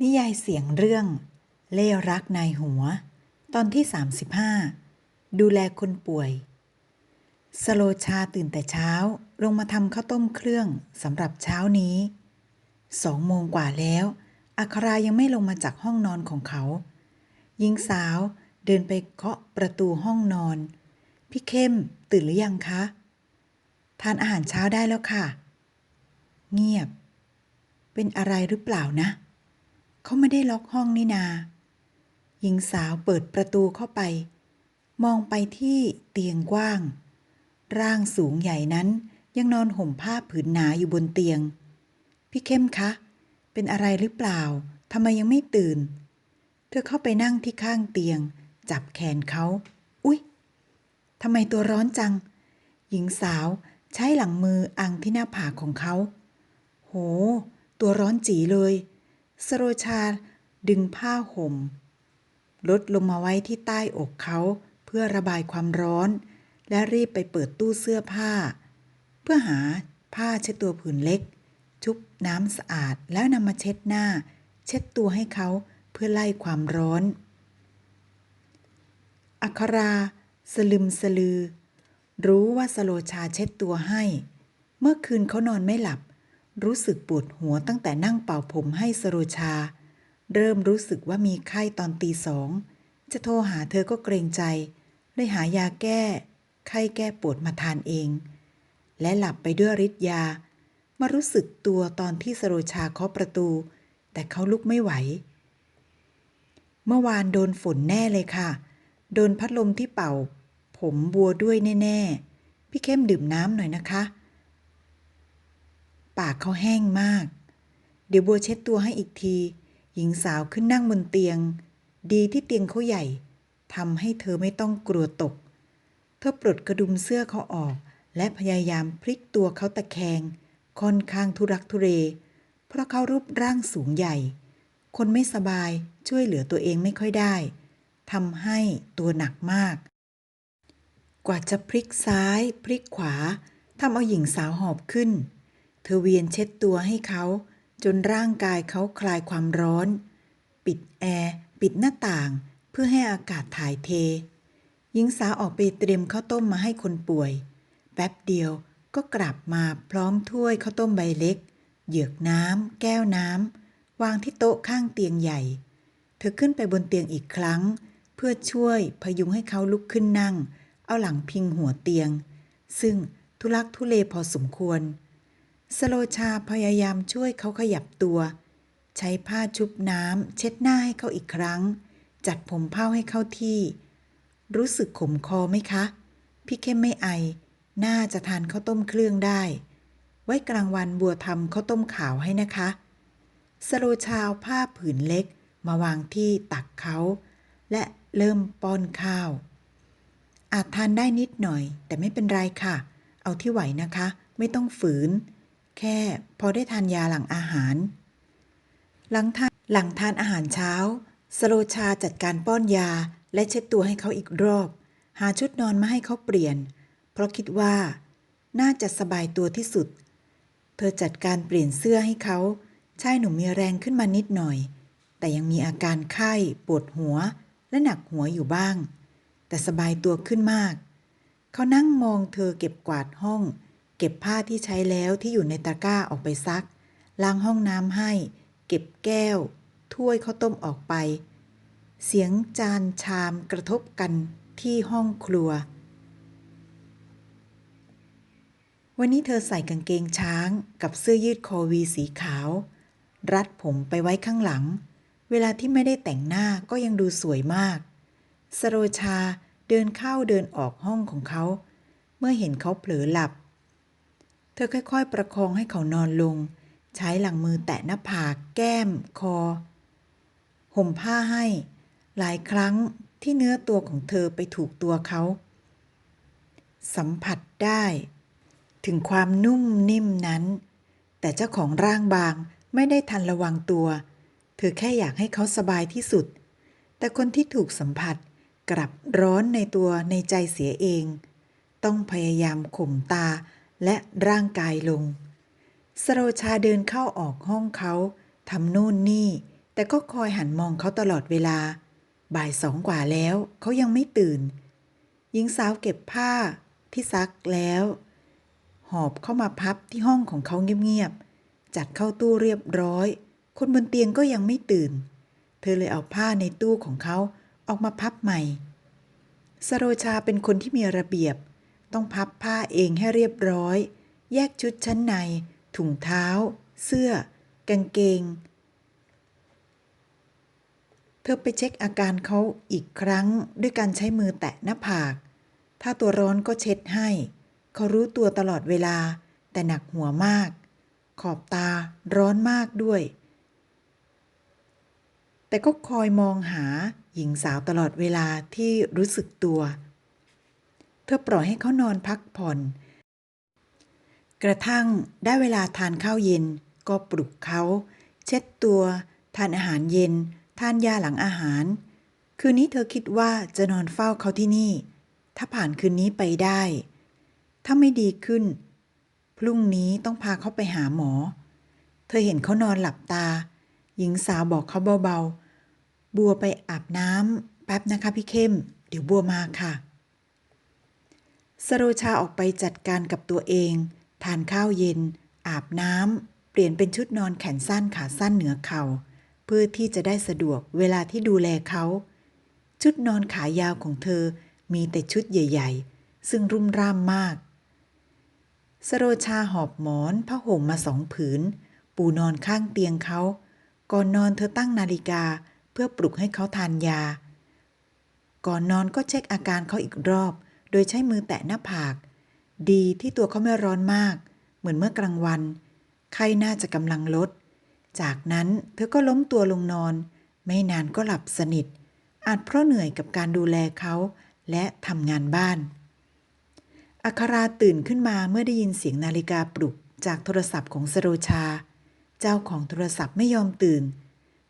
นิยายเสียงเรื่อง เล่รักนายหัว ตอนที่ 35 ดูแลคนป่วย สโลชาตื่นแต่เช้าลงมาทำข้าวต้มเครื่องสำหรับเช้านี้สองโมงกว่าแล้ว อัครายังไม่ลงมาจากห้องนอนของเขาหญิงสาวเดินไปเคาะประตูห้องนอน พี่เข้มตื่นหรือยังคะ ทานอาหารเช้าได้แล้วค่ะ เงียบ เป็นอะไรหรือเปล่านะ เขาไม่ได้ล็อกห้องนี่นา หญิงสาวเปิดประตูเข้าไป มองไปที่เตียงกว้าง ร่างสูงใหญ่นั้นยังนอนห่มผ้าผืนหนาอยู่บนเตียง พี่เข้มคะ เป็นอะไรหรือเปล่าทำไมยังไม่ตื่น เธอเข้าไปนั่งที่ข้างเตียง จับแขนเขา อุ๊ยทำไมตัวร้อนจัง หญิงสาวใช้หลังมืออังที่หน้าผากของเขา โห ตัวร้อนจีเลย สโรชาดึงผ้าห่ม ลดลงมาไว้ที่ใต้อกเขาเพื่อระบายความร้อน และรีบไปเปิดตู้เสื้อผ้า เพื่อหาผ้าเช็ดตัวผืนเล็ก ชุบน้ำสะอาดแล้วนำมาเช็ดหน้า เช็ดตัวให้เขาเพื่อไล่ความร้อน อัครา สลึมสลือ รู้ว่าสโลชาเช็ดตัวให้ เมื่อคืนเขานอนไม่หลับ รู้สึกปวดหัวตั้งแต่นั่งเป่าผมให้สโลชา เริ่มรู้สึกว่ามีไข้ตอนตีสอง จะโทรหาเธอก็เกรงใจ เลยหายาแก้ ไข้แก้ปวดมาทานเอง และหลับไปด้วยฤทธิ์ยา มารู้สึกตัวตอนที่สโรชาเคาะประตู แต่เขาลุกไม่ไหว เมื่อวานโดนฝนแน่เลยค่ะ โดนพัดลมที่เป่า ผมบัวด้วยแน่ ๆ พี่เข้มดื่มน้ำหน่อยนะคะ ปากเขาแห้งมาก เดี๋ยวบัวเช็ดตัวให้อีกที หญิงสาวขึ้นนั่งบนเตียง ดีที่เตียงเขาใหญ่ทำให้เธอไม่ต้องกลัวตก เธอปลดกระดุมเสื้อเขาออก และพยายามพลิกตัวเขาตะแคง ค่อนข้างทุรักทุเร เพราะเขารูปร่างสูงใหญ่ คนไม่สบายช่วยเหลือตัวเองไม่ค่อยได้ทำให้ตัวหนักมาก กว่าจะพลิกซ้าย พลิกขวาทำเอาหญิงสาวหอบขึ้น เธอเวียนเช็ดตัวให้เขา จนร่างกายเขาคลายความร้อน ปิดแอร์ ปิดหน้าต่าง เพื่อให้อากาศถ่ายเท หญิงสาวออกไปเตรียมข้าวต้มมาให้คนป่วย แป๊บเดียวก็กลับมาพร้อมถ้วยข้าวต้มใบเล็ก เหยือกน้ำ แก้วน้ำ วางที่โต๊ะข้างเตียงใหญ่ เธอขึ้นไปบนเตียงอีกครั้ง เพื่อช่วยพยุงให้เขาลุกขึ้นนั่ง เอาหลังพิงหัวเตียง ซึ่งทุลักทุเลพอสมควร สโลชาพยายามช่วยเขาขยับตัว ใช้ผ้าชุบน้ำเช็ดหน้าให้เขาอีกครั้ง จัดผมเผ้าให้เข้าที่ รู้สึกขมคอไหมคะ พี่เข้มไม่ไอ น่าจะทานข้าวต้มเครื่องได้ ไว้กลางวันบัวทำข้าวต้มขาวให้นะคะ สโลชาเอาผ้าผืนเล็กมาวางที่ตักเขา และเริ่มป้อนข้าว อาจทานได้นิดหน่อย แต่ไม่เป็นไรค่ะ เอาที่ไหวนะคะ ไม่ต้องฝืน แค่พอได้ทานยาหลังอาหาร หลังทานหลังทานอาหารเช้า สโลชาจัดการป้อนยาและเช็ดตัวให้เขาอีกรอบ หาชุดนอนมาให้เขาเปลี่ยน เพราะคิดว่า น่าจะสบายตัวที่สุด เธอจัดการเปลี่ยนเสื้อให้เขาชายหนุ่มมีแรงขึ้นมานิดหน่อย แต่ยังมีอาการไข้ ปวดหัว และหนักหัวอยู่บ้าง แต่สบายตัวขึ้นมาก เขานั่งมองเธอเก็บกวาดห้อง เก็บผ้าที่ใช้แล้วที่อยู่ในตะกร้าออกไปซัก ล้างห้องน้ำให้ เก็บแก้ว ถ้วยข้าวต้มออกไป เสียงจานชามกระทบกันที่ห้องครัว วันนี้เธอใส่กางเกงช้างกับเสื้อยืดคอวีสีขาว รัดผมไปไว้ข้างหลัง เวลาที่ไม่ได้แต่งหน้าก็ยังดูสวยมาก สโรชาเดินเข้าเดินออกห้องของเขา เมื่อเห็นเขาเผลอหลับ เธอค่อยๆ ประคองให้เขานอนลง ใช้หลังมือแตะหน้าผาก แก้ม คอ ห่มผ้าให้ หลายครั้งที่เนื้อตัวของเธอไปถูกตัวเขา สัมผัสได้ ถึงความนุ่มนิ่มนั้น แต่เจ้าของร่างบางไม่ได้ทันระวังตัว เธอแค่อยากให้เขาสบายที่สุด แต่คนที่ถูกสัมผัสกลับร้อนในตัวในใจเสียเอง ต้องพยายามข่มตา และร่างกายลง สโรชาเดินเข้าออกห้องเขาทำนู่นนี่ แต่ก็คอยหันมองเขาตลอดเวลา บ่ายสองกว่าแล้วเขายังไม่ตื่น หญิงสาวเก็บผ้าที่ซักแล้ว หอบเข้ามาพับที่ห้องของเขาเงียบๆ จัดเข้าตู้เรียบร้อย คนบนเตียงก็ยังไม่ตื่น เธอเลยเอาผ้าในตู้ของเขาออกมาพับใหม่ สโรชาเป็นคนที่มีระเบียบ ต้องพับผ้าเองให้เรียบร้อย แยกชุดชั้นใน ถุงเท้า เสื้อ กางเกง เธอไปเช็คอาการเขาอีกครั้งด้วยการใช้มือแตะหน้าผาก ถ้าตัวร้อนก็เช็ดให้ เขารู้ตัวตลอดเวลา แต่หนักหัวมาก ขอบตาร้อนมากด้วย แต่ก็คอยมองหาหญิงสาวตลอดเวลาที่รู้สึกตัวเเธอปล่อยให้เขานอนพักผ่อน กระทั่งได้เวลาทานข้าวเย็นก็ปลุกเขา เช็ดตัว ทานอาหารเย็น ทานยาหลังอาหาร คืนนี้เธอคิดว่าจะนอนเฝ้าเขาที่นี่ ถ้าผ่านคืนนี้ไปได้ ถ้าไม่ดีขึ้น พรุ่งนี้ต้องพาเขาไปหาหมอ เธอเห็นเขานอนหลับตา หญิงสาวบอกเขาเบาๆ บัวไปอาบน้ำแป๊บนะคะพี่เข้ม เดี๋ยวบัวมาค่ะ สโรชาออกไปจัดการกับตัวเอง ทานข้าวเย็น อาบน้ำ เปลี่ยนเป็นชุดนอนแขนสั้นขาสั้นเหนือเขา่า เพื่อที่จะได้สะดวกเวลาที่ดูแลเขา ชุดนอนขายาวของเธอมีแต่ชุดใหญ่ ๆ ซึ่งรุ่มร่ามมาก สโรชาหอบหมอนผ้าห่มมาสองผืน ปูนอนข้างเตียงเขา ก่อนนอนเธอตั้งนาฬิกาเพื่อปลุกให้เขาทานยา ก่อนนอนก็เช็คอาการเขาอีกรอบ โดยใช้มือแตะหน้าผาก ดีที่ตัวเขาไม่ร้อนมาก เหมือนเมื่อกลางวัน ไข้น่าจะกำลังลด จากนั้นเธอก็ล้มตัวลงนอน ไม่นานก็หลับสนิท อาจเพราะเหนื่อยกับการดูแลเขาและทำงานบ้าน อัคราตื่นขึ้นมาเมื่อได้ยินเสียงนาฬิกาปลุกจากโทรศัพท์ของสโรชา เจ้าของโทรศัพท์ไม่ยอมตื่น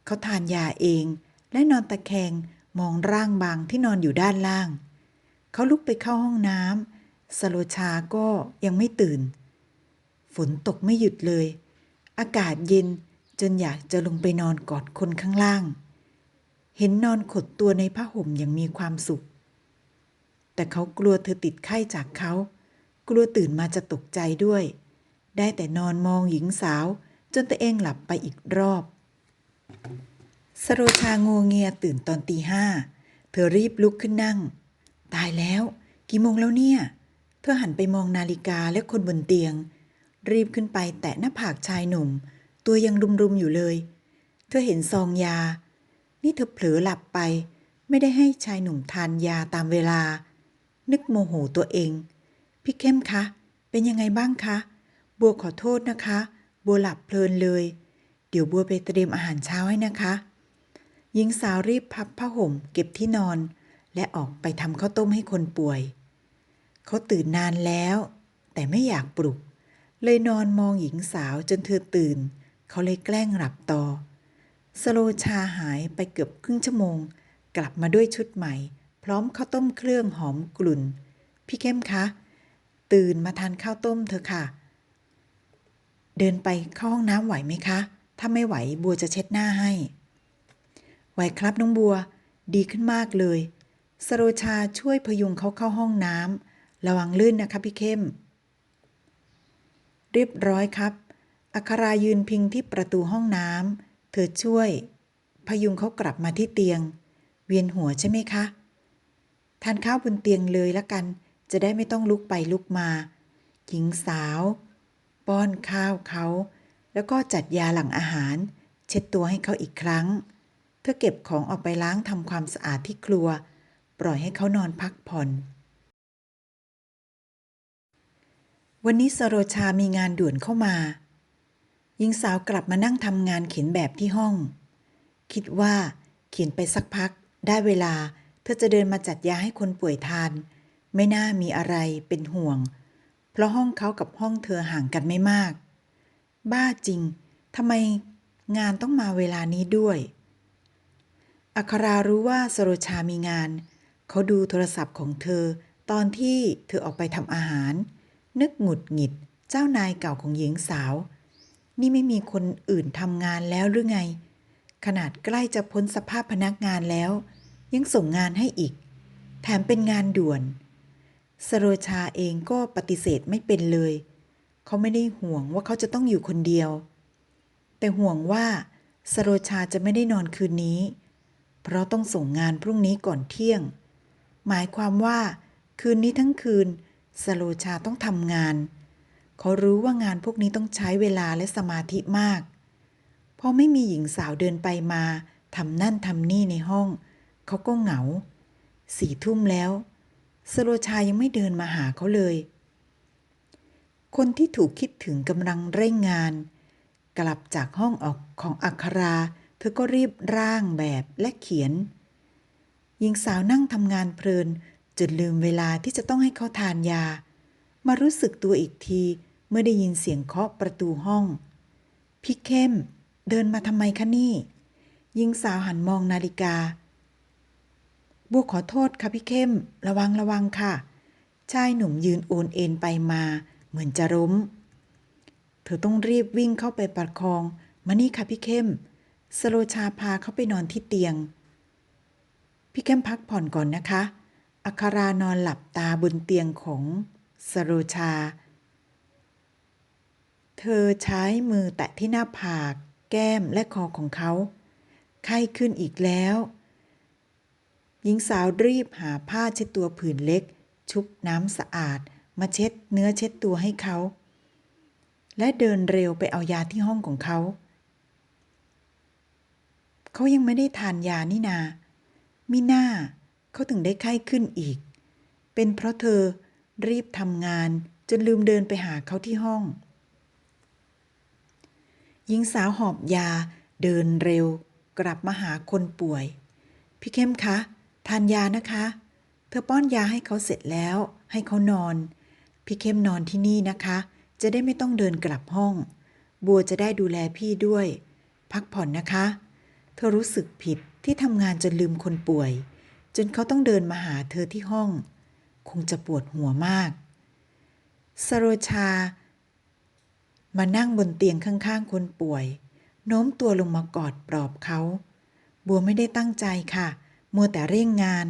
เขาทานยาเองและนอนตะแคงมองร่างบางที่นอนอยู่ด้านล่าง เขาลุกไปเข้าห้องน้ำสโลชาก็ยังไม่ตื่น ฝนตกไม่หยุดเลย อากาศเย็นจนอยากจะลงไปนอนกอดคนข้างล่าง เห็นนอนขดตัวในผ้าห่มอย่างมีความสุข แต่เขากลัวเธอติดไข้จากเขา กลัวตื่นมาจะตกใจด้วย ได้แต่นอนมองหญิงสาวจนตัวเองหลับไปอีกรอบ สโรชางัวเงียตื่นตอนตีห้า เธอรีบลุกขึ้นนั่ง ตายแล้ว กี่โมงแล้วเนี่ย เธอหันไปมองนาฬิกาและคนบนเตียง รีบขึ้นไปแตะหน้าผากชายหนุ่ม ตัวยังรุมๆอยู่เลย เธอเห็นซองยา นี่เธอเผลอหลับไป ไม่ได้ให้ชายหนุ่มทานยาตามเวลา นึกโมโหตัวเอง พี่เข้มคะ เป็นยังไงบ้างคะ บัวขอโทษนะคะ บัวหลับเพลินเลย เดี๋ยวบัวไปเตรียมอาหารเช้าให้นะคะหญิงสาวรีบพับผ้าห่มเก็บที่นอน และออกไปทำข้าวต้มให้คนป่วย เขาตื่นนานแล้ว แต่ไม่อยากปลุก เลยนอนมองหญิงสาวจนเธอตื่น เขาเลยแกล้งหลับต่อ สโลชาหายไปเกือบครึ่งชั่วโมง กลับมาด้วยชุดใหม่ พร้อมข้าวต้มเครื่องหอมกลุ่น พี่เข้มคะ ตื่นมาทานข้าวต้มเถอะค่ะ เดินไปเข้าห้องน้ำไหวไหมคะ ถ้าไม่ไหวบัวจะเช็ดหน้าให้ ไหวครับน้องบัว ดีขึ้นมากเลย สโรชาช่วยพยุงเขาเข้าห้องน้ำระวังลื่นนะคะพี่เข้ม เรียบร้อยครับ อัครายืนพิงที่ประตูห้องน้ำเธอช่วย พยุงเขากลับมาที่เตียง เวียนหัวใช่ไหมคะ ทานข้าวบนเตียงเลยละกัน จะได้ไม่ต้องลุกไปลุกมา หญิงสาว ป้อนข้าวเขา แล้วก็จัดยาหลังอาหาร เช็ดตัวให้เขาอีกครั้ง เธอเก็บของออกไปล้างทำความสะอาดที่ครัว ปล่อยให้เขานอนพักผ่อน วันนี้สโรชามีงานด่วนเข้ามา หญิงสาวกลับมานั่งทำงานเขียนแบบที่ห้อง คิดว่าเขียนไปสักพัก ได้เวลา เธอจะเดินมาจัดยาให้คนป่วยทาน ไม่น่ามีอะไรเป็นห่วง เพราะห้องเขากับห้องเธอห่างกันไม่มาก บ้าจริงทำไมงานต้องมาเวลานี้ด้วย อัครารู้ว่าสโรชามีงาน เขาดูโทรศัพท์ของเธอ ตอนที่เธอออกไปทำอาหาร นึกหงุดหงิด เจ้านายเก่าของหญิงสาว นี่ไม่มีคนอื่นทำงานแล้วหรือไง ขนาดใกล้จะพ้นสภาพพนักงานแล้ว ยังส่งงานให้อีก แถมเป็นงานด่วน สโรชาเองก็ปฏิเสธไม่เป็นเลย เขาไม่ได้ห่วงว่าเขาจะต้องอยู่คนเดียว แต่ห่วงว่าสโรชาจะไม่ได้นอนคืนนี้ เพราะต้องส่งงานพรุ่งนี้ก่อนเที่ยง หมายความว่า คืนนี้ทั้งคืนสโลชาต้องทำงาน เขารู้ว่างานพวกนี้ต้องใช้เวลาและสมาธิมาก พอไม่มีหญิงสาวเดินไปมาทำนั่นทำนี่ในห้อง เขาก็เหงา สี่ทุ่มแล้ว สโลชายังไม่เดินมาหาเขาเลย คนที่ถูกคิดถึงกำลังเร่งงาน กลับจากห้องออกของอัครา เธอก็รีบร่างแบบและเขียน หญิงสาวนั่งทำงานเพลินจนลืมเวลาที่จะต้องให้เขาทานยา มารู้สึกตัวอีกทีเมื่อได้ยินเสียงเคาะประตูห้อง พี่เข้ม เดินมาทำไมคะนี่หญิงสาวหันมองนาฬิกา บัวขอโทษค่ะพี่เข้ม ระวังระวังค่ะ ชายหนุ่มยืนโอนเอ็นไปมา เหมือนจะล้ม เธอต้องรีบวิ่งเข้าไปประคอง มานี่ค่ะพี่เข้ม สโลชาพาเขาไปนอนที่เตียง พี่เข้มพักผ่อนก่อนนะคะ อัครานอนหลับตาบนเตียงของสโรชา เธอใช้มือแตะที่หน้าผาก แก้มและคอของเขา ไข้ขึ้นอีกแล้ว หญิงสาวรีบหาผ้าเช็ดตัวผืนเล็ก ชุบน้ำสะอาด มาเช็ดเนื้อเช็ดตัวให้เขา และเดินเร็วไปเอายาที่ห้องของเขา เขายังไม่ได้ทานยานี่นา มิน่าเขาถึงได้ไข้ขึ้นอีก เป็นเพราะเธอรีบทำงานจนลืมเดินไปหาเขาที่ห้อง หญิงสาวหอบยาเดินเร็ว กลับมาหาคนป่วย พี่เข้มคะ ทานยานะคะ เธอป้อนยาให้เขาเสร็จแล้ว ให้เขานอน พี่เข้มนอนที่นี่นะคะ จะได้ไม่ต้องเดินกลับห้อง บัวจะได้ดูแลพี่ด้วย พักผ่อนนะคะ เธอรู้สึกผิดที่ทำงานจนลืมคนป่วย จนเขาต้องเดินมาหาเธอที่ห้อง คงจะปวดหัวมาก สโรชา มานั่งบนเตียงข้างๆ คนป่วย โน้มตัวลงมากอดปลอบเขา บัวไม่ได้ตั้งใจค่ะ มัวแต่เร่งงาน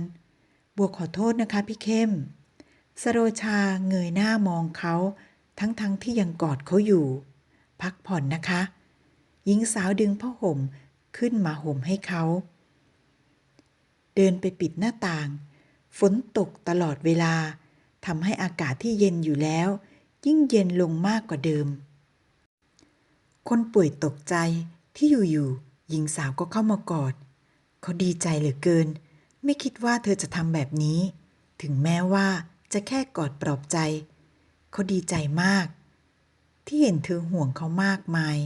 บัวขอโทษนะคะพี่เข้ม สโรชาเงยหน้ามองเขาทั้งๆทที่ยังกอดเขาอยู่ พักผ่อนนะคะ หญิงสาวดึงผ้าห่ม ขึ้นมาห่มให้เขา เดินไปปิดหน้าต่าง ฝนตกตลอดเวลาทำให้อากาศที่เย็นอยู่แล้ว ยิ่งเย็นลงมากกว่าเดิม คนป่วยตกใจที่อยู่ๆหญิงสาวก็เข้ามากอด เขาดีใจเหลือเกิน ไม่คิดว่าเธอจะทำแบบนี้ ถึงแม้ว่าจะแค่กอดปลอบใจ เขาดีใจมาก ที่เห็นเธอห่วงเขามากมาย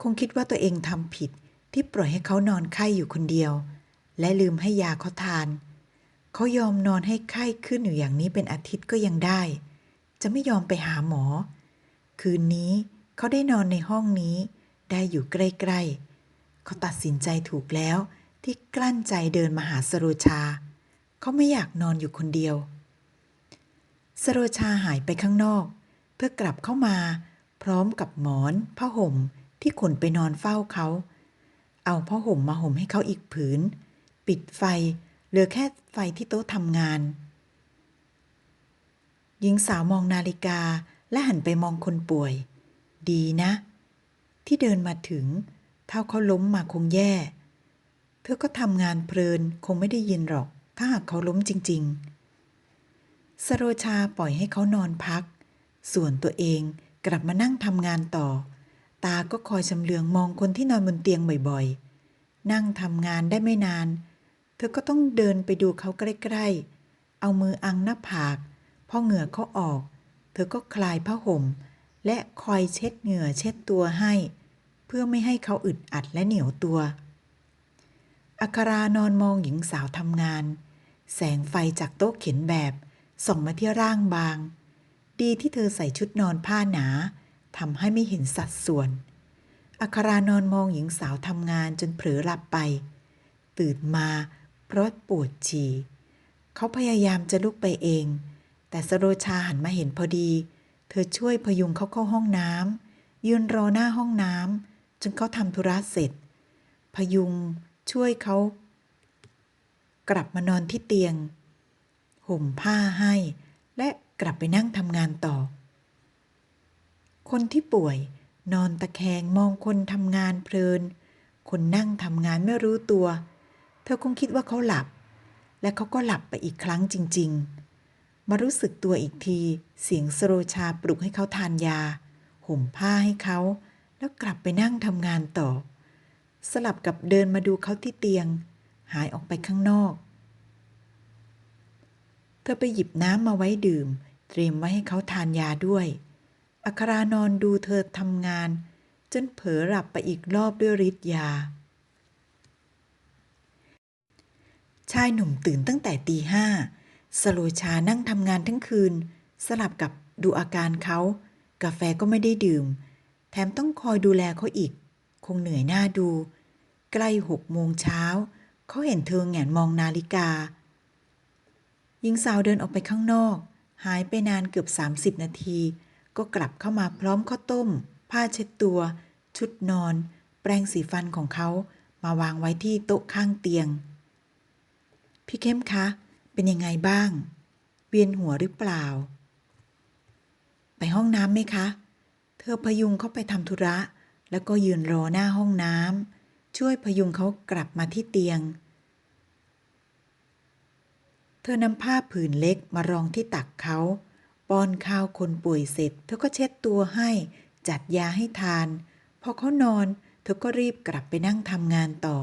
คงคิดว่าตัวเองทำผิด ที่ปล่อยให้เขานอนไข้อยู่คนเดียว และลืมให้ยาเขาทาน เขายอมนอนให้ไข้ขึ้นอยู่อย่างนี้เป็นอาทิตย์ก็ยังได้ จะไม่ยอมไปหาหมอ คืนนี้เขาได้นอนในห้องนี้ ได้อยู่ใกล้ๆเขาตัดสินใจถูกแล้วที่กลั้นใจเดินมาหาสโรชา เขาไม่อยากนอนอยู่คนเดียว สโรชาหายไปข้างนอก เพื่อกลับเข้ามา พร้อมกับหมอน ผ้าห่มที่ขนไปนอนเฝ้าเขา เอาผ้าห่มมาห่มให้เขาอีกผืน ปิดไฟ เหลือแค่ไฟที่โต๊ะทำงาน หญิงสาวมองนาฬิกาและหันไปมองคนป่วย ดีนะ ที่เดินมาถึง เท่าเขาล้มมาคงแย่ เธอก็ทำงานเพลินคงไม่ได้ยินหรอก ถ้าหากเขาล้มจริง ๆ สโรชาปล่อยให้เขานอนพัก ส่วนตัวเองกลับมานั่งทำงานต่อ ตาก็คอยชำเลืองมองคนที่นอนบนเตียงบ่อยๆ นั่งทำงานได้ไม่นาน เธอก็ต้องเดินไปดูเขาใกล้ๆ เอามืออังหน้าผากพอเหงื่อเขาออก เธอก็คลายผ้าห่ม และคอยเช็ดเหงื่อเช็ดตัวให้ เพื่อไม่ให้เขาอึดอัดและเหนียวตัวอัครานอนมองหญิงสาวทำงาน แสงไฟจากโต๊ะเข็นแบบส่องมาที่ร่างบาง ดีที่เธอใส่ชุดนอนผ้าหนา ทำให้ไม่เห็นสัดส่วน อัครานอนมองหญิงสาวทำงานจนเผลอหลับไป ตื่นมาเพราะปวดฉี่เขาพยายามจะลุกไปเอง แต่สโรชาหันมาเห็นพอดี เธอช่วยพยุงเขาเข้าห้องน้ำยืนรอหน้าห้องน้ำจนเขาทำธุระเสร็จพพยุงช่วยเขา กลับมานอนที่เตียง ห่มผ้าให้ และกลับไปนั่งทำงานต่อ คนที่ป่วย นอนตะแคงมองคนทำงานเพลิน คนนั่งทำงานไม่รู้ตัว เธอคงคิดว่าเขาหลับ และเขาก็หลับไปอีกครั้งจริง ๆ มารู้สึกตัวอีกที เสียงสโรชาปลุกให้เขาทานยา ห่มผ้าให้เขา แล้วกลับไปนั่งทำงานต่อ สลับกับเดินมาดูเขาที่เตียง หายออกไปข้างนอก เธอไปหยิบน้ำมาไว้ดื่ม เตรียมไว้ให้เขาทานยาด้วย อัครานอนดูเธอทำงาน จนเผลอหลับไปอีกรอบด้วยฤทธิ์ยา ชายหนุ่มตื่นตั้งแต่ตีห้าสโลชานั่งทำงานทั้งคืน สลับกับดูอาการเขา กาแฟก็ไม่ได้ดื่ม แถมต้องคอยดูแลเขาอีก คงเหนื่อยหน้าดู ใกล้หกโมงเช้า เขาเห็นเธอแงนมองนาฬิกา หญิงสาวเดินออกไปข้างนอก หายไปนานเกือบ 30 นาที ก็กลับเข้ามาพร้อมข้าวต้ม ผ้าเช็ดตัว ชุดนอน แปรงสีฟันของเขามาวางไว้ที่โต๊ะข้างเตียง พี่เข้มคะ เป็นยังไงบ้าง เวียนหัวหรือเปล่า ไปห้องน้ำไหมคะ เธอพยุงเขาไปทำธุระ แล้วก็ยืนรอหน้าห้องน้ำช่วยพยุงเขากลับมาที่เตียง เธอนำผ้าผืนเล็กมารองที่ตักเขา ป้อนข้าวคนป่วยเสร็จ เธอก็เช็ดตัวให้ จัดยาให้ทาน พอเขานอน เธอก็รีบกลับไปนั่งทำงานต่อ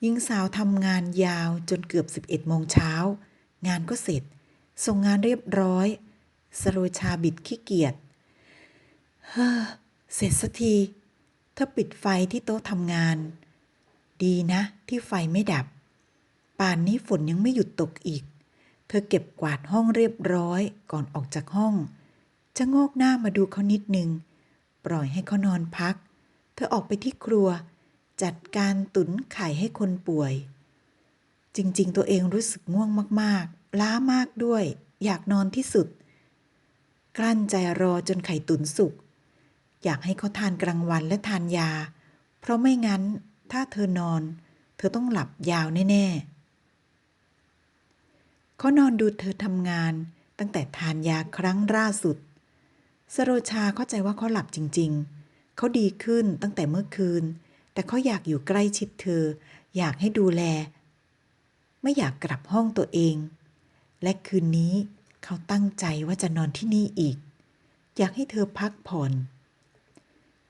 หญิงสาวทำงานยาวจนเกือบ 11โมงเช้า งานก็เสร็จ ส่งงานเรียบร้อย สโรชาบิดขี้เกียจ เฮ้อ เสร็จสักที เธอปิดไฟที่โต๊ะทำงาน ดีนะ ที่ไฟไม่ดับ ป่านนี้ฝนยังไม่หยุดตกอีก เธอเก็บกวาดห้องเรียบร้อยก่อนออกจากห้อง จะโงกหน้ามาดูเขานิดนึง ปล่อยให้เขานอนพัก เธอออกไปที่ครัว จัดการตุนไข่ให้คนป่วย จริง ๆ ตัวเองรู้สึกง่วงมากๆ ล้ามากด้วย อยากนอนที่สุด กลั้นใจรอจนไข่ตุนสุก อยากให้เขาทานกลางวันและทานยา เพราะไม่งั้นถ้าเธอนอน เธอต้องหลับยาวแน่ ๆ เขานอนดูเธอทำงาน ตั้งแต่ทานยาครั้งล่าสุด สโรชาเข้าใจว่าเขาหลับจริง ๆ เขาดีขึ้นตั้งแต่เมื่อคืน แต่เขาอยากอยู่ใกล้ชิดเธอ อยากให้ดูแล ไม่อยากกลับห้องตัวเอง และคืนนี้เขาตั้งใจว่าจะนอนที่นี่อีก อยากให้เธอพักผ่อน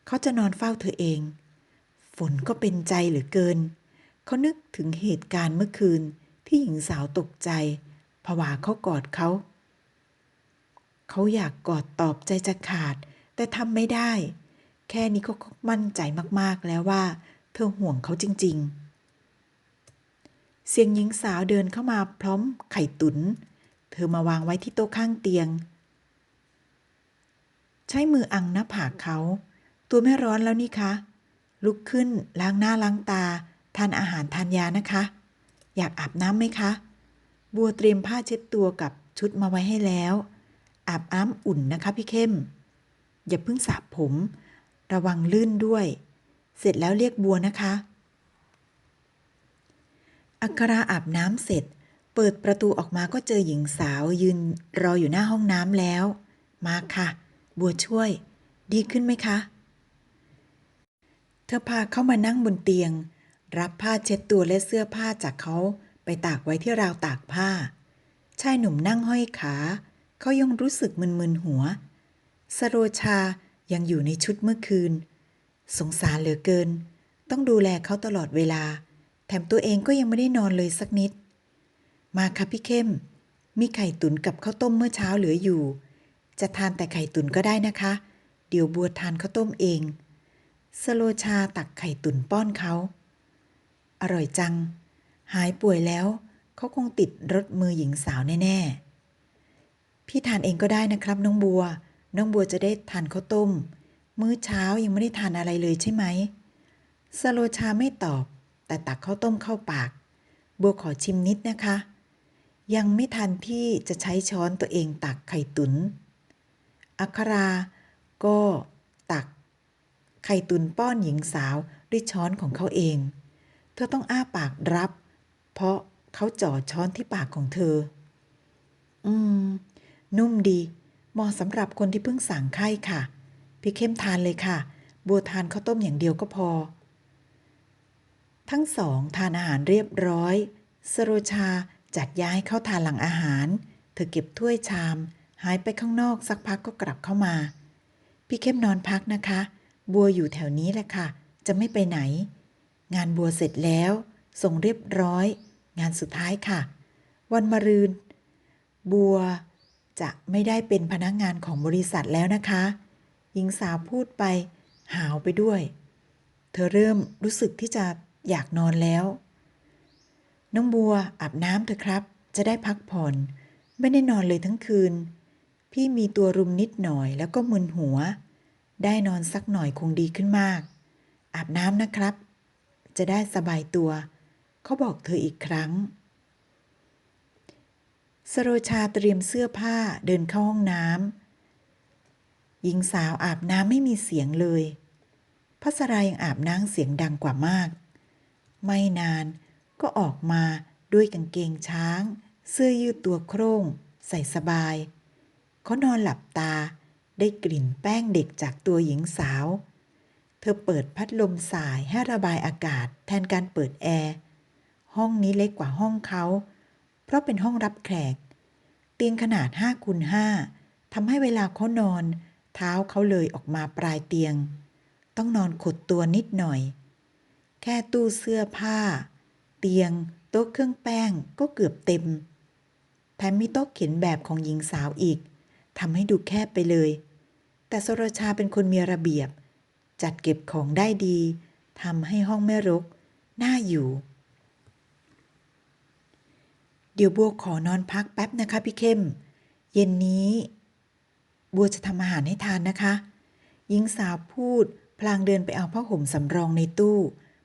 เขาจะนอนเฝ้าเธอเอง ฝนก็เป็นใจเหลือเกิน เขานึกถึงเหตุการณ์เมื่อคืนที่หญิงสาวตกใจ ผวาเขากอดเขา เขาอยากกอดตอบใจจะขาด แต่ทำไม่ได้ แค่นี้เขามั่นใจมากๆแล้วว่า เธอห่วงเขาจริง ๆ เสียงหญิงสาวเดินเข้ามาพร้อมไข่ตุน๋น เธอมาวางไว้ที่โต๊ะข้างเตียง ใช้มืออังหน้าผากเขา ตัวไม่ร้อนแล้วนี่คะ ลุกขึ้นล้างหน้าล้างตา ทานอาหารทานยานะคะ อยากอาบน้ำไหมคะ บัวเตรียมผ้าเช็ดตัวกับชุดมาไว้ให้แล้ว อาบน้ำอุ่นนะคะพี่เข้ม อย่าเพิ่งสระผม ระวังลื่นด้วย เสร็จแล้วเรียกบัวนะคะ อัคราอาบน้ำเสร็จ เปิดประตูออกมาก็เจอหญิงสาวยืนรออยู่หน้าห้องน้ำแล้ว มาค่ะ บัวช่วย ดีขึ้นไหมคะ เธอพาเข้ามานั่งบนเตียง รับผ้าเช็ดตัวและเสื้อผ้าจากเขา ไปตากไว้ที่ราวตากผ้า ชายหนุ่มนั่งห้อยขา เขายังรู้สึกมึนๆหัว สโรชายังอยู่ในชุดเมื่อคืน สงสารเหลือเกิน ต้องดูแลเขาตลอดเวลา แถมตัวเองก็ยังไม่ได้นอนเลยสักนิด มาค่ะพี่เข้ม มีไข่ตุ๋นกับข้าวต้มเมื่อเช้าเหลืออยู่ จะทานแต่ไข่ตุ๋นก็ได้นะคะ เดี๋ยวบัวทานข้าวต้มเอง สโลชาตักไข่ตุ๋นป้อนเขา อร่อยจัง หายป่วยแล้วเขาคงติดรถมือหญิงสาวแน่ๆ พี่ทานเองก็ได้นะครับน้องบัว น้องบัวจะได้ทานข้าวต้ม มื้อเช้ายังไม่ได้ทานอะไรเลยใช่ไหมสโลชาไม่ตอบ แต่ตักข้าวต้มเข้าปาก บัวขอชิมนิดนะคะ ยังไม่ทันที่จะใช้ช้อนตัวเองตักไข่ตุน๋นอัครา ก็ตัก ไข่ตุนป้อนหญิงสาวด้วยช้อนของเขาเอง เธอต้องอ้าปากรับ เพราะเขาจ่อช้อนที่ปากของเธอ อืม นุ่มดีเหมาะสำหรับคนที่เพิ่งสั่งไข้ค่ะ พี่เข้มทานเลยค่ะ บัวทานข้าวต้มอย่างเดียวก็พอ ทั้งสองทานอาหารเรียบร้อย สโรชาจัดย้ายเข้าทานหลังอาหาร เธอเก็บถ้วยชาม หายไปข้างนอกสักพักก็กลับเข้ามา พี่เข้มนอนพักนะคะ บัวอยู่แถวนี้แหละค่ะ จะไม่ไปไหน งานบัวเสร็จแล้ว ส่งเรียบร้อย งานสุดท้ายค่ะ วันมะรืน บัวจะไม่ได้เป็นพนักงานของบริษัทแล้วนะคะ หญิงสาวพูดไป หาวไปด้วย เธอเริ่มรู้สึกที่จะอยากนอนแล้ว น้องบัวอาบน้ำเถอะครับ จะได้พักผ่อน ไม่ได้นอนเลยทั้งคืน พี่มีตัวรุมนิดหน่อยแล้วก็มึนหัว ได้นอนสักหน่อยคงดีขึ้นมาก อาบน้ำนะครับ จะได้สบายตัว เขาบอกเธออีกครั้ง สโรชาเตรียมเสื้อผ้าเดินเข้าห้องน้ำหญิงสาวอาบน้ำไม่มีเสียงเลยพัสรายังอาบน้ำเสียงดังกว่ามาก ไม่นานก็ออกมาด้วยกางเกงช้าง เสื้อยืดตัวโคร่ง ใส่สบาย เขานอนหลับตาได้กลิ่นแป้งเด็กจากตัวหญิงสาว เธอเปิดพัดลมสายให้ระบายอากาศแทนการเปิดแอร์ ห้องนี้เล็กกว่าห้องเขา เพราะเป็นห้องรับแขก เตียงขนาด5คูณ5ทำให้เวลาเขานอน เท้าเขาเลยออกมาปลายเตียง ต้องนอนขดตัวนิดหน่อย แค่ตู้เสื้อผ้า เตียง โต๊ะเครื่องแป้งก็เกือบเต็ม แถมมีโต๊ะเขียนแบบของหญิงสาวอีกทำให้ดูแคบไปเลย แต่สรชาเป็นคนมีระเบียบ จัดเก็บของได้ดีทำให้ห้องไม่รก น่าอยู่ เดี๋ยวบัวขอนอนพักแป๊บนะคะพี่เข้ม เย็นนี้ บัวจะทำอาหารให้ทานนะคะหญิงสาวพูด พลางเดินไปเอาผ้าห่มสำรองในตู้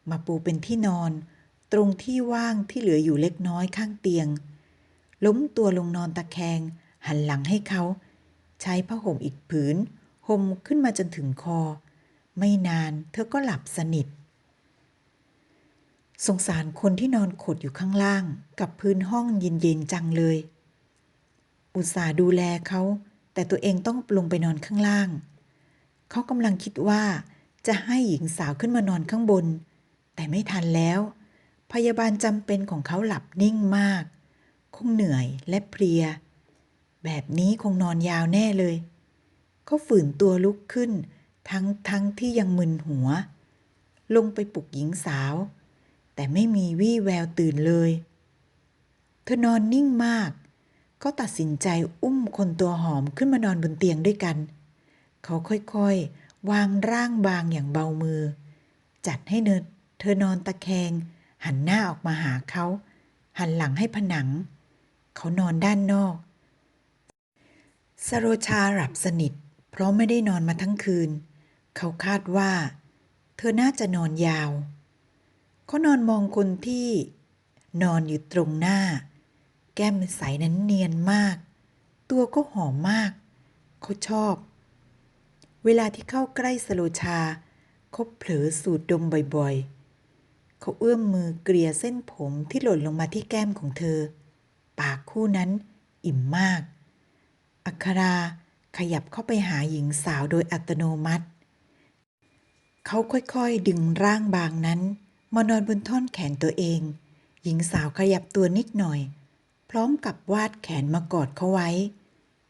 มาปูเป็นที่นอน ตรงที่ว่างที่เหลืออยู่เล็กน้อยข้างเตียง ล้มตัวลงนอนตะแคง หันหลังให้เขา ใช้ผ้าห่มอีกผืนห่มขึ้นมาจนถึงคอ ไม่นานเธอก็หลับสนิท สงสารคนที่นอนขดอยู่ข้างล่าง กับพื้นห้องเย็นๆจังเลย อุตส่าห์ดูแลเขา แต่ตัวเองต้องลงไปนอนข้างล่าง เขากำลังคิดว่า จะให้หญิงสาวขึ้นมานอนข้างบน แต่ไม่ทันแล้ว พยาบาลจำเป็นของเขาหลับนิ่งมาก คงเหนื่อยและเพลีย แบบนี้คงนอนยาวแน่เลย เขาฝืนตัวลุกขึ้น ทั้งทั้งที่ยังมึนหัว ลงไปปลุกหญิงสาว แต่ไม่มีวี่แววตื่นเลย เธอนอนนิ่งมาก ก็ตัดสินใจอุ้มคนตัวหอมขึ้นมานอนบนเตียงด้วยกัน เขาค่อยๆ วางร่างบางอย่างเบามือ จัดให้เนเธอนอนตะแคง หันหน้าออกมาหาเขา หันหลังให้ผนัง เขานอนด้านนอกสโรชาหลับสนิท เพราะไม่ได้นอนมาทั้งคืน เขาคาดว่า เธอน่าจะนอนยาว เขานอนมองคนที่นอนอยู่ตรงหน้า แก้มใสนั้นเนียนมาก ตัวก็หอมมาก เขาชอบ เวลาที่เข้าใกล้สโลชา เขาเผลอสูดดมบ่อยๆ เขาเอื้อมมือเกลี่ยเส้นผมที่หล่นลงมาที่แก้มของเธอ ปากคู่นั้นอิ่มมาก อัคราขยับเข้าไปหาหญิงสาวโดยอัตโนมัติ เขาค่อยๆดึงร่างบางนั้น มานอนบนท่อนแขนตัวเอง หญิงสาวขยับตัวนิดหน่อย พร้อมกับวาดแขนมากอดเขาไว้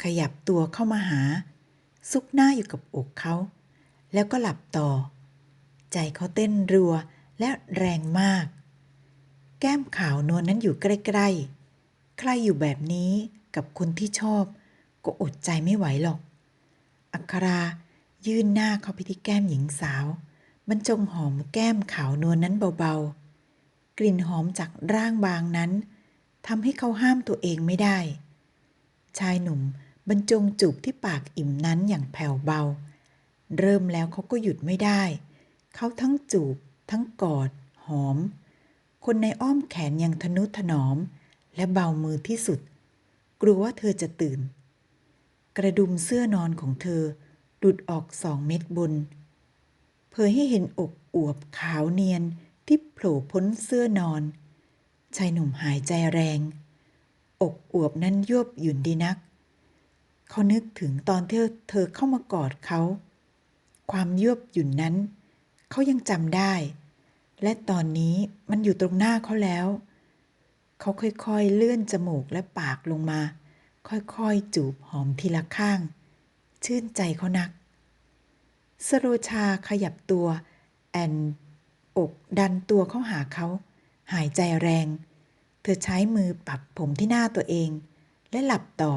ขยับตัวเข้ามาหา ซุกหน้าอยู่กับอกเขา แล้วก็หลับต่อ ใจเขาเต้นรัวและแรงมาก แก้มขาวนวลนั้นอยู่ใกล้ๆ ใครอยู่แบบนี้กับคนที่ชอบ ก็อดใจไม่ไหวหรอก อัครายื่นหน้าเข้าไปที่แก้มหญิงสาว มันจงหอมแก้มขาวนวลนนั้นเบาๆ กลิ่นหอมจากร่างบางนั้นทำให้เขาห้ามตัวเองไม่ได้ ชายหนุ่มบรรจงจูบที่ปากอิ่มนั้นอย่างแผ่วเบา เริ่มแล้วเขาก็หยุดไม่ได้ เขาทั้งจูบ ทั้งกอด หอม คนในอ้อมแขนยังทนุถนอม และเบามือที่สุด กลัวว่าเธอจะตื่น กระดุมเสื้อนอนของเธอหลุดออกสองเม็ดบน เผยให้เห็นอกอวบขาวเนียนที่โผล่พ้นเสื้อนอน ชายหนุ่มหายใจแรง อกอวบนั้นยวบหยุ่นดีนัก เขานึกถึงตอนที่เธอเข้ามากอดเขา ความยวบหยุ่นนั้น เขายังจำได้ และตอนนี้มันอยู่ตรงหน้าเขาแล้ว เขาค่อยๆเลื่อนจมูกและปากลงมา ค่อยๆจูบหอมทีละข้าง ชื่นใจเขานัก สโรชาขยับตัว แอนอกดันตัวเข้าหาเขา หายใจแรง เธอใช้มือปรับผมที่หน้าตัวเอง และหลับต่อ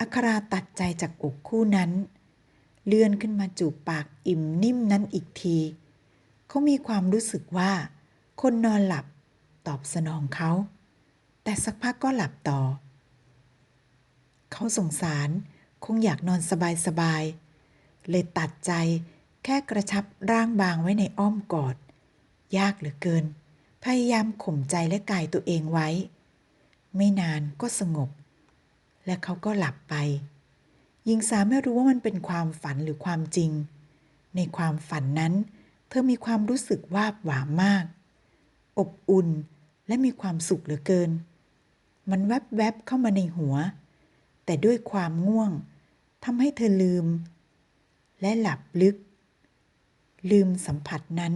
อัคราตัดใจจากอกคู่นั้น เลื่อนขึ้นมาจูบปากอิ่มนิ่มนั้นอีกที เขามีความรู้สึกว่า คนนอนหลับตอบสนองเขา แต่สักพักก็หลับต่อ เขาสงสารคงอยากนอนสบายๆ เลยตัดใจแค่กระชับร่างบางไว้ในอ้อมกอด ยากเหลือเกิน พยายามข่มใจและกายตัวเองไว้ ไม่นานก็สงบ และเขาก็หลับไปหญิงสาวไม่รู้ว่ามันเป็นความฝันหรือความจริง ในความฝันนั้น เธอมีความรู้สึกวาบหวามมาก อบอุ่นและมีความสุขเหลือเกิน มันแวบๆเข้ามาในหัว แต่ด้วยความง่วงทำให้เธอลืม และหลับลึก ลืมสัมผัสนั้น